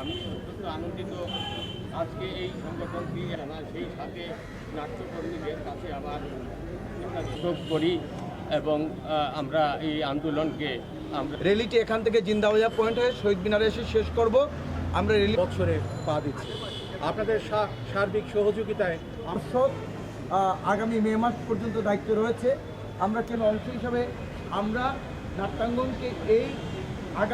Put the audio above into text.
আমি অত্যন্ত আনন্দিত আজকে এই সংগঠনটি সেই সাথে নাট্যকর্মীদের কাছে আমার শোক করি এবং আমরা এই আন্দোলনকে আমরা র্যালিটি এখান থেকে জিন্দাবাজা পয়েন্ট হয়ে শহীদ মিনারে এসে শেষ করব। আমরা রেলি বছরে পা দিচ্ছি। আপনাদের সার্বিক সহযোগিতায় পার্ষদ আগামী মে মাস পর্যন্ত দায়িত্ব রয়েছে। আমরা কেন অংশ হিসাবে আমরা নাট্যাঙ্গনকে এই